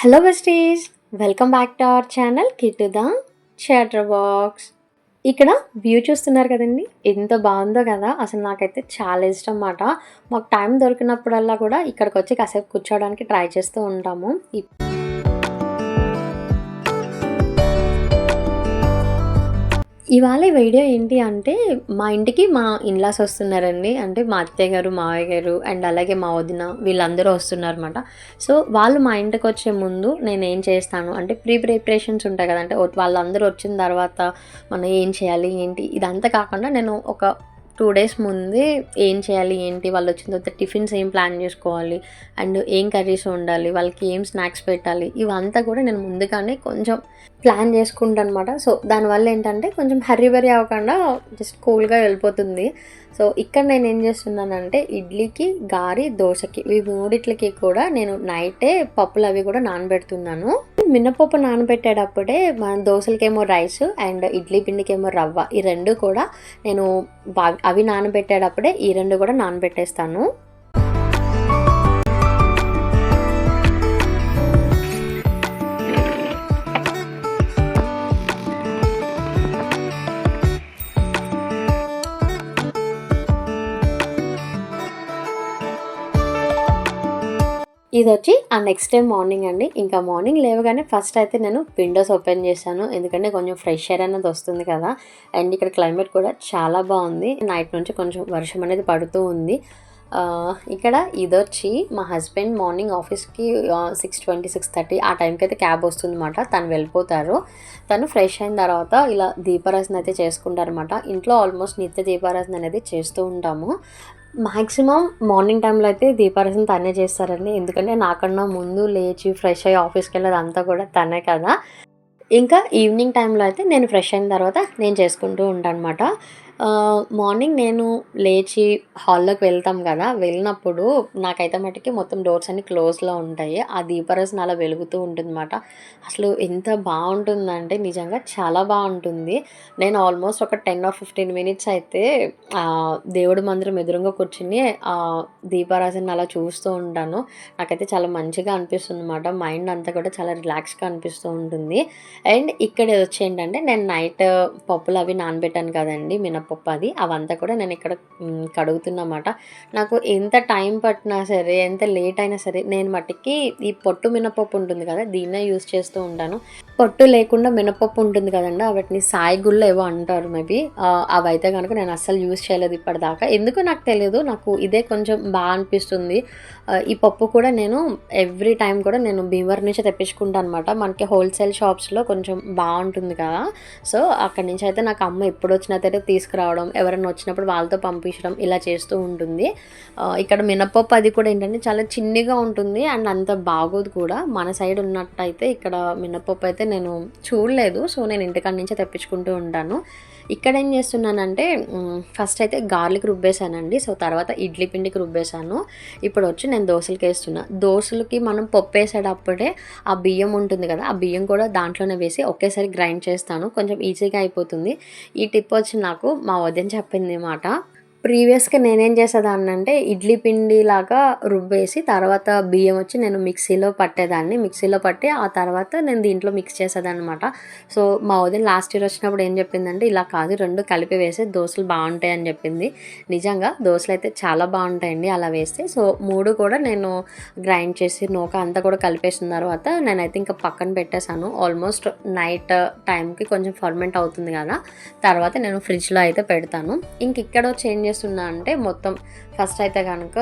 Hello besties welcome back to our channel kit the chatter box ఇక్కడ view చూస్తున్నారు కదండి? ఎంత బాగుందో కదా. అసలు నాకైతే చాలా ఇష్టం అన్నమాట మాకు టైం దొరికినప్పుడల్లా కూడా ఇక్కడికి వచ్చి కాసేపు కూర్చోవడానికి ట్రై చేస్తూ ఉంటాము. ఇవాళ వీడియో ఏంటి అంటే మా ఇంటికి మా ఇన్లాస్ వస్తున్నారండి. అంటే మా అత్తయ్య గారు మావయ్య గారు అండ్ అలాగే మా వదిన వీళ్ళందరూ వస్తున్నారు అనమాట సో వాళ్ళు మా ఇంటికి వచ్చే ముందు నేను ఏం చేస్తాను అంటే ప్రీ ప్రిపరేషన్స్ ఉంటాయి కదంటే వాళ్ళందరూ వచ్చిన తర్వాత మనం ఏం చేయాలి ఏంటి ఇదంతా కాకుండా నేను ఒక టూ డేస్ ముందే ఏం చేయాలి ఏంటి వాళ్ళు వచ్చిన తర్వాత టిఫిన్స్ ఏం ప్లాన్ చేసుకోవాలి అండ్ ఏం కర్రీస్ ఉండాలి వాళ్ళకి ఏం స్నాక్స్ పెట్టాలి ఇవంతా కూడా నేను ముందుగానే కొంచెం ప్లాన్ చేసుకుంటాను అనమాట సో దానివల్ల ఏంటంటే కొంచెం హర్రీ బరీ అవ్వకుండా జస్ట్ కూల్గా వెళ్ళిపోతుంది. సో ఇక్కడ నేను ఏం చేస్తున్నానంటే ఇడ్లీకి గారి దోశకి ఈ మూడిట్లకి కూడా నేను నైటే పప్పులు అవి కూడా నానబెడుతున్నాను. మినపప్పు నానబెట్టేటప్పుడే మన దోశలకేమో రైస్ అండ్ ఇడ్లీ పిండికేమో రవ్వ. ఈ రెండు కూడా నేను అవి నానబెట్టేటప్పుడే ఈ రెండు కూడా నానబెట్టేస్తాను. ఇది వచ్చి ఆ నెక్స్ట్ డే మార్నింగ్ అండి. ఇంకా మార్నింగ్ లేవగానే ఫస్ట్ అయితే నేను విండోస్ ఓపెన్ చేశాను. ఎందుకంటే కొంచెం ఫ్రెష్ ఎయిర్ అనేది వస్తుంది కదా. అండ్ ఇక్కడ క్లైమేట్ కూడా చాలా బాగుంది. నైట్ నుంచి కొంచెం వర్షం అనేది పడుతూ ఉంది. ఇక్కడ ఇది వచ్చి మా హస్బెండ్ మార్నింగ్ ఆఫీస్కి సిక్స్ ట్వంటీ సిక్స్ థర్టీ ఆ టైంకి అయితే క్యాబ్ వస్తుంది అనమాట తను వెళ్ళిపోతారు. తను ఫ్రెష్ అయిన తర్వాత ఇలా దీపారాధన అయితే చేసుకుంటారనమాట ఇంట్లో ఆల్మోస్ట్ నిత్య దీపారాధన అనేది చేస్తూ ఉంటాము. మ్యాక్సిమం మార్నింగ్ టైంలో అయితే దీపారసం తనే చేస్తారండి. ఎందుకంటే నాకన్నా ముందు లేచి ఫ్రెష్ అయ్యి ఆఫీస్కి వెళ్ళేది అంతా కూడా తనే కదా. ఇంకా ఈవినింగ్ టైంలో అయితే నేను ఫ్రెష్ అయిన తర్వాత నేను చేసుకుంటూ ఉంటాను అనమాట మార్నింగ్ నేను లేచి హాల్లోకి వెళ్తాం కదా వెళ్ళినప్పుడు నాకైతే మటుకి మొత్తం డోర్స్ అన్ని క్లోజ్లో ఉంటాయి. ఆ దీపరసన అలా వెలుగుతూ ఉంటుందన్నమాట. అసలు ఎంత బాగుంటుందంటే నిజంగా చాలా బాగుంటుంది. నేను ఆల్మోస్ట్ ఒక టెన్ ఆర్ ఫిఫ్టీన్ మినిట్స్ అయితే దేవుడి మందిరం ఎదురుగా కూర్చుని ఆ అలా చూస్తూ ఉంటాను. నాకైతే చాలా మంచిగా అనిపిస్తుంది అనమాట మైండ్ అంతా కూడా చాలా రిలాక్స్గా అనిపిస్తూ ఉంటుంది. అండ్ ఇక్కడ వచ్చి ఏంటంటే నేను నైట్ పప్పులు అవి నానబెట్టాను కదండి పప్పు అది అవంతా కూడా నేను ఇక్కడ కడుగుతున్నమాట. నాకు ఎంత టైం పట్టినా సరే ఎంత లేట్ అయినా సరే నేను మట్టికి ఈ పొట్టు మినపప్పు ఉంటుంది కదా దీన్నే యూస్ చేస్తూ ఉంటాను. పొట్టు లేకుండా మినపప్పు ఉంటుంది కదండి వాటిని సాయిగుళ్ళు ఏవో అంటారు మేబీ. అవి అయితే కనుక నేను అస్సలు యూస్ చేయలేదు ఇప్పటిదాకా. ఎందుకో నాకు తెలియదు నాకు ఇదే కొంచెం బాగా అనిపిస్తుంది. ఈ పప్పు కూడా నేను ఎవ్రీ టైం కూడా నేను భీమవరం నుంచి తెప్పించుకుంటాను అనమాట మనకి హోల్సేల్ షాప్స్లో కొంచెం బాగుంటుంది కదా. సో అక్కడి నుంచి అయితే నాకు అమ్మ ఎప్పుడు వచ్చినట్టయితే తీసుకురావడం ఎవరైనా వచ్చినప్పుడు వాళ్ళతో పంపించడం ఇలా చేస్తూ ఉంటుంది. ఇక్కడ మినపప్పు అది కూడా ఏంటంటే చాలా చిన్నగా ఉంటుంది అండ్ అంత బాగోదు కూడా. మన సైడ్ ఉన్నట్టయితే ఇక్కడ మినపప్పు అయితే నేను చూడలేదు. సో నేను ఇంటికాడ నుంచే తెప్పించుకుంటూ ఉంటాను. ఇక్కడ ఏం చేస్తున్నానంటే ఫస్ట్ అయితే గార్లిక్ రుబ్బేశానండి. సో తర్వాత ఇడ్లీ పిండికి రుబ్బేశాను. ఇప్పుడు వచ్చి నేను దోశలకి వేస్తున్నా. దోశలకి మనం పప్పు వేసేటప్పుడే ఆ బియ్యం ఉంటుంది కదా ఆ బియ్యం కూడా దాంట్లోనే వేసి ఒకేసారి గ్రైండ్ చేస్తాను. కొంచెం ఈజీగా అయిపోతుంది. ఈ టిప్ వచ్చి నాకు మా వదిన చెప్పింది మాట. ప్రీవియస్గా నేనేం చేసేదాన్ని అంటే ఇడ్లీ పిండి లాగా రుబ్బేసి తర్వాత బియ్యం వచ్చి నేను మిక్సీలో పట్టేదాన్ని. మిక్సీలో పట్టి ఆ తర్వాత నేను దీంట్లో మిక్స్ చేసేదాన్ని అనమాట సో మా వదిన లాస్ట్ ఇయర్ వచ్చినప్పుడు ఏం చెప్పిందంటే ఇలా కాదు రెండు కలిపి వేసి దోశలు బాగుంటాయి అని చెప్పింది. నిజంగా దోశలు అయితే చాలా బాగుంటాయండి అలా వేస్తే. సో మూడు కూడా నేను గ్రైండ్ చేసి నూక అంతా కూడా కలిపేసిన తర్వాత నేనైతే ఇంకా పక్కన పెట్టేశాను. ఆల్మోస్ట్ నైట్ టైంకి కొంచెం ఫర్మెంట్ అవుతుంది కదా. తర్వాత నేను ఫ్రిడ్జ్లో అయితే పెడతాను. ఇంక ఇక్కడ చేంజ్ చేస్తున్నా అంటే మొత్తం ఫస్ట్ అయితే కనుక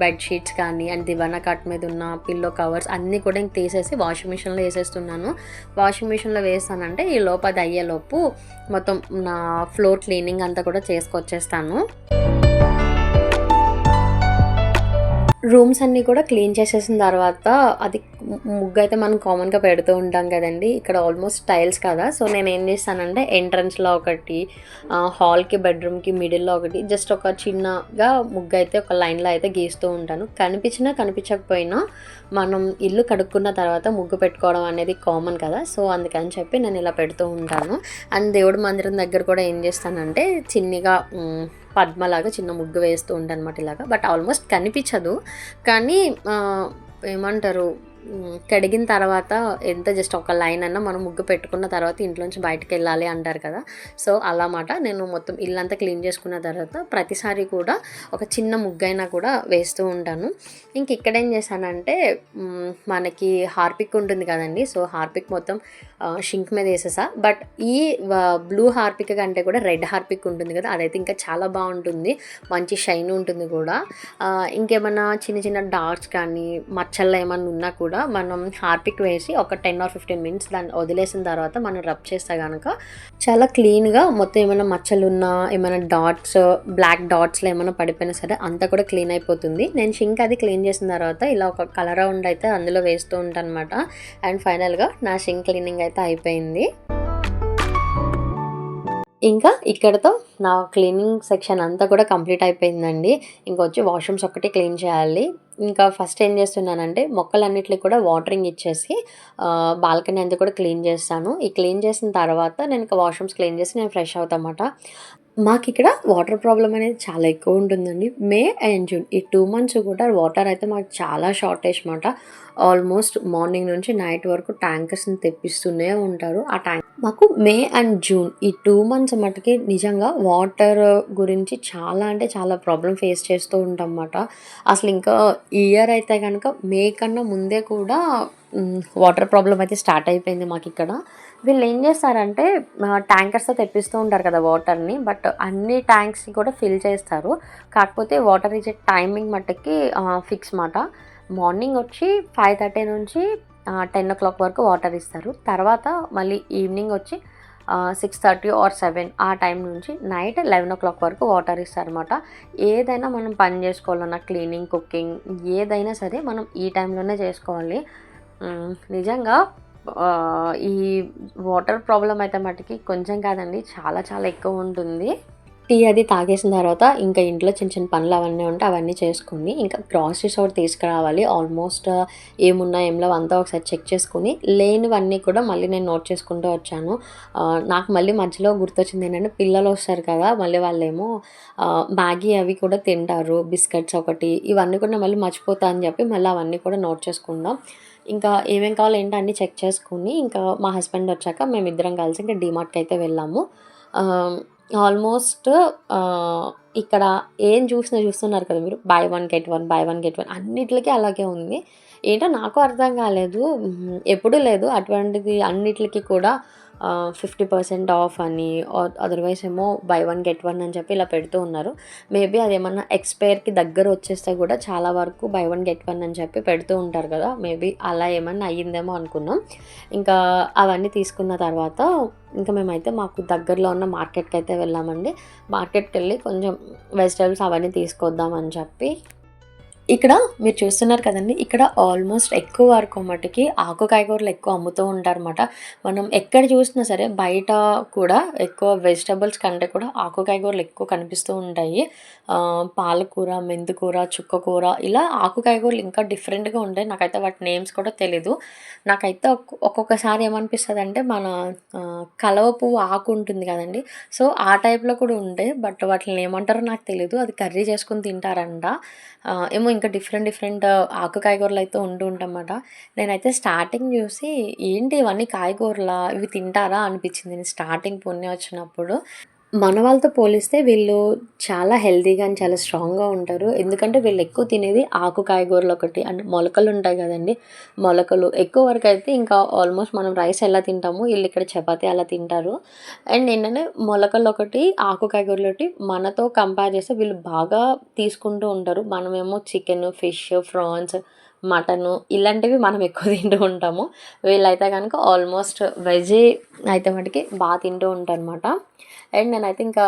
బెడ్ షీట్స్ కానీ అండ్ దివానా కట్ మీద ఉన్న పిల్లో కవర్స్ అన్నీ కూడా ఇంక తీసేసి వాషింగ్ మిషన్లో వేసేస్తున్నాను. వాషింగ్ మిషన్లో వేస్తానంటే ఈ లోపు అది అయ్యేలోపు మొత్తం నా ఫ్లోర్ క్లీనింగ్ అంతా కూడా చేసుకొచ్చేస్తాను. రూమ్స్ అన్నీ కూడా క్లీన్ చేసేసిన తర్వాత అది ముగ్గు అయితే మనం కామన్గా పెడుతూ ఉంటాం కదండి. ఇక్కడ ఆల్మోస్ట్ టైల్స్ కదా. సో నేను ఏం చేస్తానంటే ఎంట్రన్స్లో ఒకటి హాల్కి బెడ్రూమ్కి మిడిల్లో ఒకటి జస్ట్ ఒక చిన్నగా ముగ్గు అయితే ఒక లైన్లో అయితే గీస్తూ ఉంటాను. కనిపించినా కనిపించకపోయినా మనం ఇల్లు కడుక్కున్న తర్వాత ముగ్గు పెట్టుకోవడం అనేది కామన్ కదా. సో అందుకని చెప్పి నేను ఇలా పెడుతూ ఉంటాను. అండ్ దేవుడి మందిరం దగ్గర కూడా ఏం చేస్తానంటే చిన్నగా పద్మలాగా చిన్న ముగ్గు వేస్తూ ఉంటానమాట ఇలాగా. బట్ ఆల్మోస్ట్ కనిపించదు. కానీ ఏమంటారు కడిగిన తర్వాత ఎంత జస్ట్ ఒక లైన్ అన్నా మనం ముగ్గు పెట్టుకున్న తర్వాత ఇంట్లోంచి బయటకు వెళ్ళాలి అంటారు కదా. సో అలా మాట నేను మొత్తం ఇల్లంతా క్లీన్ చేసుకున్న తర్వాత ప్రతిసారి కూడా ఒక చిన్న ముగ్గైనా కూడా వేస్తూ ఉంటాను. ఇంక ఇక్కడ ఏం చేశానంటే మనకి హార్పిక్ ఉంటుంది కదండి. సో హార్పిక్ మొత్తం షింక్ మీద వేసేసా. బట్ ఈ బ్లూ హార్పిక్ కంటే కూడా రెడ్ హార్పిక్ ఉంటుంది కదా అదైతే ఇంకా చాలా బాగుంటుంది. మంచి షైన్ ఉంటుంది కూడా. ఇంకేమైనా చిన్న చిన్న డాట్స్ కానీ మచ్చల్లో ఏమైనా ఉన్నా కూడా మనం హార్పిక్ వేసి ఒక టెన్ ఆర్ ఫిఫ్టీన్ మినిట్స్ దాన్ని వదిలేసిన తర్వాత మనం రబ్ చేస్తే కనుక చాలా క్లీన్గా మొత్తం ఏమైనా మచ్చలు ఉన్నా ఏమైనా డాట్స్ బ్లాక్ డాట్స్లో ఏమైనా పడిపోయినా సరే అంతా కూడా క్లీన్ అయిపోతుంది. నేను షింక్ అది క్లీన్ చేసిన తర్వాత ఇలా ఒక కలర్ రౌండ్ అయితే అందులో వేస్తూ ఉంటాను అనమాట అండ్ ఫైనల్గా నా షింక్ క్లీనింగ్ అయితే అయిపోయింది. ఇంకా ఇక్కడతో నా క్లీనింగ్ సెక్షన్ అంతా కూడా కంప్లీట్ అయిపోయిందండి. ఇంకా వచ్చి వాష్రూమ్స్ ఒక్కటి క్లీన్ చేయాలి. ఇంకా ఫస్ట్ ఏం చేస్తున్నానంటే మొక్కలన్నిటికి కూడా వాటరింగ్ ఇచ్చేసి బాల్కనీ అంతా కూడా క్లీన్ చేస్తాను. ఈ క్లీన్ చేసిన తర్వాత నేను ఇంకా వాష్రూమ్స్ క్లీన్ చేసి నేను ఫ్రెష్ అవుతామాట మాకు ఇక్కడ వాటర్ ప్రాబ్లం అనేది చాలా ఎక్కువ ఉంటుందండి. మే అండ్ జూన్ ఈ టూ మంత్స్ కూడా వాటర్ అయితే మాకు చాలా షార్టేజ్ అనమాట ఆల్మోస్ట్ మార్నింగ్ నుంచి నైట్ వరకు ట్యాంకర్స్ని తెప్పిస్తూనే ఉంటారు. ఆ ట్యాంక్ మాకు మే అండ్ జూన్ ఈ టూ మంత్స్ మటుకి నిజంగా వాటర్ గురించి చాలా అంటే చాలా ప్రాబ్లం ఫేస్ చేస్తూ ఉంటాం అన్నమాట అసలు ఇంకా ఇయర్ అయితే కనుక మే కన్నా ముందే కూడా వాటర్ ప్రాబ్లం అయితే స్టార్ట్ అయిపోయింది మాకు ఇక్కడ వీళ్ళు ఏం చేస్తారంటే ట్యాంకర్స్తో తెప్పిస్తూ ఉంటారు కదా వాటర్ని బట్ అన్ని ట్యాంక్స్ని కూడా ఫిల్ చేస్తారు. కాకపోతే వాటర్ ఇచ్చే టైమింగ్ మట్టుకి ఫిక్స్ మాట. మార్నింగ్ వచ్చి ఫైవ్ థర్టీ నుంచి టెన్ ఓ క్లాక్ వరకు వాటర్ ఇస్తారు. తర్వాత మళ్ళీ ఈవినింగ్ వచ్చి సిక్స్ థర్టీ ఆర్ సెవెన్ ఆ టైం నుంచి నైట్ లెవెన్ ఓ క్లాక్ వరకు వాటర్ ఇస్తారనమాట ఏదైనా మనం పని చేసుకోవాలన్నా క్లీనింగ్ కుకింగ్ ఏదైనా సరే మనం ఈ టైంలోనే చేసుకోవాలి. నిజంగా ఈ వాటర్ ప్రాబ్లం అయితే మటుకి కొంచెం కాదండి చాలా చాలా ఎక్కువ ఉంటుంది. టీ అది తాగేసిన తర్వాత ఇంకా ఇంట్లో చిన్న చిన్న పనులు అవన్నీ ఉంటే అవన్నీ చేసుకుని ఇంకా గ్రాసరీస్ ఒకటి తీసుకురావాలి. ఆల్మోస్ట్ uh, ఏమున్నా ఏం అంతా ఒకసారి చెక్ చేసుకుని లేనివన్నీ కూడా మళ్ళీ నేను నోట్ చేసుకుంటూ వచ్చాను. Uh, నాకు మళ్ళీ మధ్యలో గుర్తొచ్చింది ఏంటంటే పిల్లలు వస్తారు కదా మళ్ళీ వాళ్ళేమో uh, మ్యాగీ అవి కూడా తింటారు బిస్కెట్స్ ఒకటి ఇవన్నీ కూడా మళ్ళీ మర్చిపోతా అని చెప్పి మళ్ళీ అవన్నీ కూడా నోట్ చేసుకుందాం. ఇంకా ఏమేం కావాలో ఏంటో అన్నీ చెక్ చేసుకుని ఇంకా మా హస్బెండ్ వచ్చాక మేమిద్దరం కలిసి ఇంకా డిమార్ట్కి అయితే వెళ్ళాము. Um, ఆల్మోస్ట్ ఇక్కడ ఏం చూసినా చూస్తున్నారు కదా మీరు? Buy one get one buy one get one అన్నిటికీ అలాగే ఉంది. ఏంటో నాకు అర్థం కాలేదు. ఎప్పుడూ లేదు. అటువంటిది అన్నిటికీ కూడా ఫిఫ్టీ పర్సెంట్ ఆఫ్ అని అదర్వైజ్ ఏమో బై వన్ గెట్ వన్ అని చెప్పి ఇలా పెడుతూ ఉన్నారు. మేబీ అదేమన్నా ఎక్స్పైర్కి దగ్గర వచ్చేస్తే కూడా చాలా వరకు బై వన్ గెట్ వన్ అని చెప్పి పెడుతూ ఉంటారు కదా. మేబీ అలా ఏమన్నా అయ్యిందేమో అనుకున్నాం. ఇంకా అవన్నీ తీసుకున్న తర్వాత ఇంకా మేమైతే మాకు దగ్గరలో ఉన్న మార్కెట్కి అయితే వెళ్ళామండి. మార్కెట్కి వెళ్ళి కొంచెం వెజిటేబుల్స్ అవన్నీ తీసుకొద్దాం అని చెప్పి ఇక్కడ మీరు చూస్తున్నారు కదండి ఇక్కడ ఆల్మోస్ట్ ఎక్కువ వరకు మటుకి ఆకు కాయగూరలు ఎక్కువ అమ్ముతూ ఉంటారన్నమాట. మనం ఎక్కడ చూసినా సరే బయట కూడా ఎక్కువ వెజిటబుల్స్ కంటే కూడా ఆకు కాయగూరలు ఎక్కువ కనిపిస్తూ ఉంటాయి. పాలకూర పాలకూర మెంతికూర చుక్కకూర ఇలా ఆకు కాయగూరలు ఇంకా డిఫరెంట్గా ఉంటాయి. నాకైతే వాటి నేమ్స్ కూడా తెలీదు. నాకైతే ఒక్కొక్కసారి ఏమనిపిస్తుంది అంటే మన కలవ పువ్వు ఆకు ఉంటుంది కదండి సో ఆ టైప్లో కూడా ఉంటాయి. బట్ వాటిని ఏమంటారో నాకు తెలియదు అది కర్రీ చేసుకుని తింటారంట. ఏమో ఇంకా డిఫరెంట్ డిఫరెంట్ ఆకు కాయగూరలు అయితే ఉంటూ ఉంటామన్నమాట నేనైతే స్టార్టింగ్ చూసి ఏంటి ఇవన్నీ కాయగూరలా? ఇవి తింటారా? అనిపించింది. నేను స్టార్టింగ్ పుణ్యం వచ్చినప్పుడు. మన వాళ్ళతో పోలిస్తే వీళ్ళు చాలా హెల్తీగా అండ్ చాలా స్ట్రాంగ్గా ఉంటారు. ఎందుకంటే వీళ్ళు ఎక్కువ తినేది ఆకు కాయగూరలు ఒకటి అండ్ మొలకలు ఉంటాయి కదండి. మొలకలు ఎక్కువ వరకు అయితే ఇంకా ఆల్మోస్ట్ మనం రైస్ ఎలా తింటామో వీళ్ళు ఇక్కడ చపాతీ అలా తింటారు. అండ్ ఏంటంటే మొలకలు ఒకటి ఆకు కాయగూరలు ఒకటి మనతో కంపేర్ చేస్తే వీళ్ళు బాగా తీసుకుంటూ ఉంటారు. మనమేమో చికెన్ ఫిష్ ఫ్రాన్స్ మటను ఇలాంటివి మనం ఎక్కువ తింటూ ఉంటాము. వీళ్ళైతే కనుక ఆల్మోస్ట్ వెజ్ అయితే మటుకి బాగా తింటూ ఉంటారు అనమాట అండ్ నేనైతే ఇంకా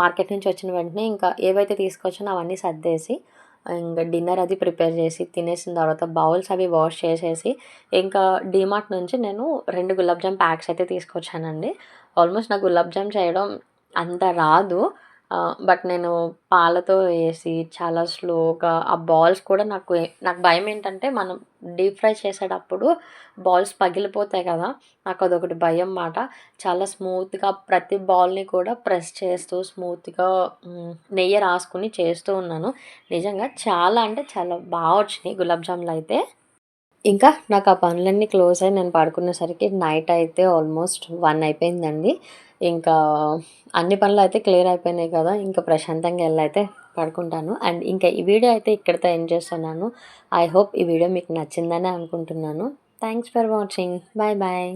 మార్కెట్ నుంచి వచ్చిన వెంటనే ఇంకా ఏవైతే తీసుకొచ్చానో అవన్నీ సర్దేసి ఇంకా డిన్నర్ అది ప్రిపేర్ చేసి తినేసిన తర్వాత బౌల్స్ అవి వాష్ చేసేసి ఇంకా డీమార్ట్ నుంచి నేను రెండు గులాబ్ జామ్ ప్యాక్స్ అయితే తీసుకొచ్చానండి. ఆల్మోస్ట్ నాకు గులాబ్ జామ్ చేయడం అంత రాదు. బట్ నేను పాలతో వేసి చాలా స్లోగా ఆ బాల్స్ కూడా నాకు నాకు భయం ఏంటంటే మనం డీప్ ఫ్రై చేసేటప్పుడు బాల్స్ పగిలిపోతాయి కదా నాకు అదొకటి భయం మాట చాలా స్మూత్గా ప్రతి బాల్ని కూడా ప్రెస్ చేస్తూ స్మూత్గా నెయ్యి రాసుకుని చేస్తూ ఉన్నాను. నిజంగా చాలా అంటే చాలా బాగా వచ్చినాయి గులాబ్ జాములు అయితే. ఇంకా నాకు ఆ పనులన్నీ క్లోజ్ అయ్యి నేను పడుకునేసరికి నైట్ అయితే ఆల్మోస్ట్ వన్ అయిపోయిందండి. ఇంకా అన్ని పనులు అయితే క్లియర్ అయిపోయినాయి కదా ఇంకా ప్రశాంతంగా వెళ్ళైతే పడుకుంటాను. అండ్ ఇంకా ఈ వీడియో అయితే ఇక్కడితో ఎండ్ చేస్తున్నాను. ఐ హోప్ ఈ వీడియో మీకు నచ్చిందని అనుకుంటున్నాను. Thanks for watching bye bye